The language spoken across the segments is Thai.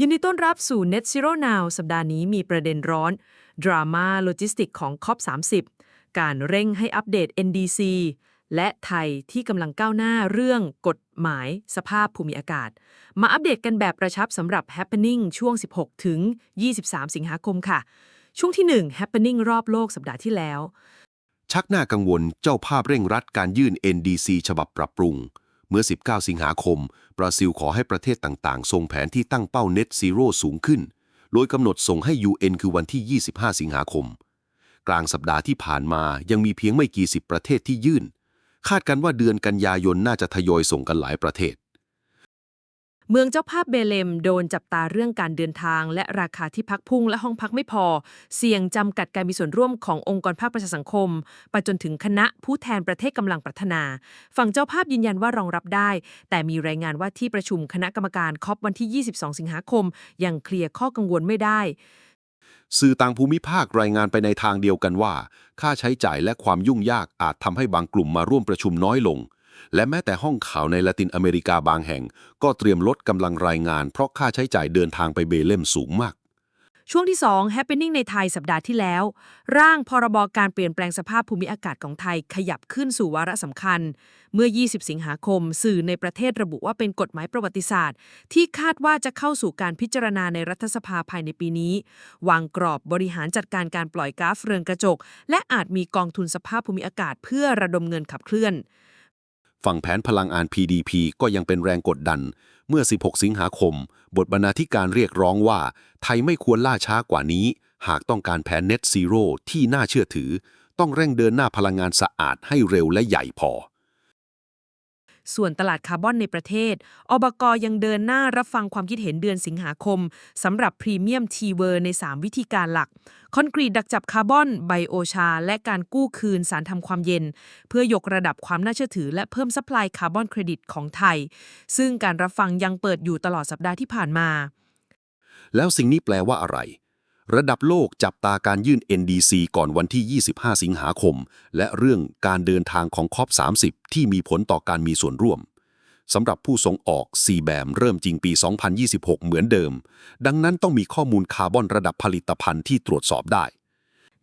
ยินดีต้อนรับสู่ Net Zero Now สัปดาห์นี้มีประเด็นร้อนดราม่าโลจิสติกของ COP30 การเร่งให้อัปเดต NDC และไทยที่กำลังก้าวหน้าเรื่องกฎหมายสภาพภูมิอากาศ มาอัปเดตกันแบบประชับสำหรับ Happening ช่วง 16 ถึง 23 สิงหาคมค่ะ ช่วงที่ 1 Happening รอบโลกสัปดาห์ที่แล้ว ชักหน้ากังวลเจ้าภาพเร่งรัดการยื่น NDC ฉบับปรับปรุง เมื่อ 19 สิงหาคม บราซิลขอให้ประเทศต่างๆ ส่งแผนที่ตั้งเป้า Net Zero สูงขึ้น โดยกำหนดส่งให้ UN คือวันที่ 25 สิงหาคม กลางสัปดาห์ที่ผ่านมายังมีเพียงไม่กี่สิบประเทศที่ยื่น คาดกันว่าเดือนกันยายนน่าจะทยอยส่งกันหลายประเทศ เมืองเจ้าภาพเบเลมโดนจับตาเรื่องการเดินทาง และราคาที่พักพุ่งและห้องพักไม่พอ เสี่ยงจำกัดการมีส่วนร่วมขององค์กรภาคประชาสังคม ไปจนถึงคณะผู้แทนประเทศกำลังพัฒนา ฝั่งเจ้าภาพยืนยันว่ารองรับได้ แต่มีรายงานว่าที่ประชุมคณะกรรมการคอปวันที่ 22 สิงหาคม ยังเคลียร์ข้อกังวลไม่ได้ สื่อต่างภูมิภาครายงานไปในทางเดียวกันว่า ค่าใช้จ่ายและความยุ่งยากอาจทำให้บางกลุ่มมาร่วมประชุมน้อยลง และแม้แต่ห้องข่าวในละตินอเมริกาบางแห่ง ก็เตรียมลดกำลังรายงาน เพราะค่าใช้จ่ายเดินทางไปเบเลมสูงมาก ช่วงที่ 2 Happening ในไทยสัปดาห์ที่แล้ว ร่างพรบการเปลี่ยนแปลงสภาพภูมิอากาศของไทยขยับขึ้นสู่วาระสำคัญ เมื่อ 20 สิงหาคม สื่อในประเทศระบุว่าเป็นกฎหมายประวัติศาสตร์ ที่คาดว่าจะเข้าสู่การพิจารณาในรัฐสภาภายในปีนี้ วางกรอบบริหารจัดการการปล่อยก๊าซเรือนกระจก และอาจมีกองทุนสภาพภูมิอากาศ เพื่อระดมเงินขับเคลื่อน ฝั่งแผนพลังงาน PDP ก็ยังเป็นแรงกดดัน เมื่อ 16 สิงหาคม บทบรรณาธิการเรียกร้องว่า ไทยไม่ควรล่าช้ากว่านี้ หากต้องการแผน Net Zero ที่น่าเชื่อถือ ต้องเร่งเดินหน้าพลังงานสะอาดให้เร็วและใหญ่พอ ส่วนตลาดคาร์บอนในประเทศ อบกยังเดินหน้ารับฟังความคิดเห็นเดือนสิงหาคมสำหรับพรีเมียมทีเวอร์ใน 3 วิธีการหลัก คอนกรีตดักจับคาร์บอน ไบโอชา และการกู้คืนสารทำความเย็น เพื่อยกระดับความน่าเชื่อถือ และเพิ่มซัพพลายคาร์บอนเครดิตของไทย ซึ่งการรับฟังยังเปิดอยู่ตลอดสัปดาห์ที่ผ่านมา แล้วสิ่งนี้แปลว่าอะไร ระดับโลกจับตาการยื่น NDC ก่อนวันที่ 25 สิงหาคม และเรื่องการเดินทางของคอป30 ที่มีผลต่อการมีส่วนร่วมสำหรับผู้ส่งออก4แบมเริ่มจริงปี 2026 เหมือนเดิม ดังนั้นต้องมีข้อมูลคาร์บอนระดับผลิตภัณฑ์ที่ตรวจสอบได้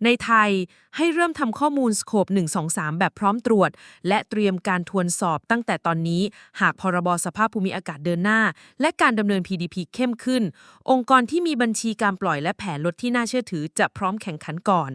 ในไทยให้เริ่มทำข้อมูลสโคป123 แบบพร้อมตรวจ และเตรียมการทวนสอบตั้งแต่ตอนนี้ หากพรบสภาพภูมิอากาศเดินหน้า และการดำเนิน PDP เข้มขึ้น องค์กรที่มีบัญชีการปล่อยและแผนลดที่น่าเชื่อถือจะพร้อมแข่งขันก่อน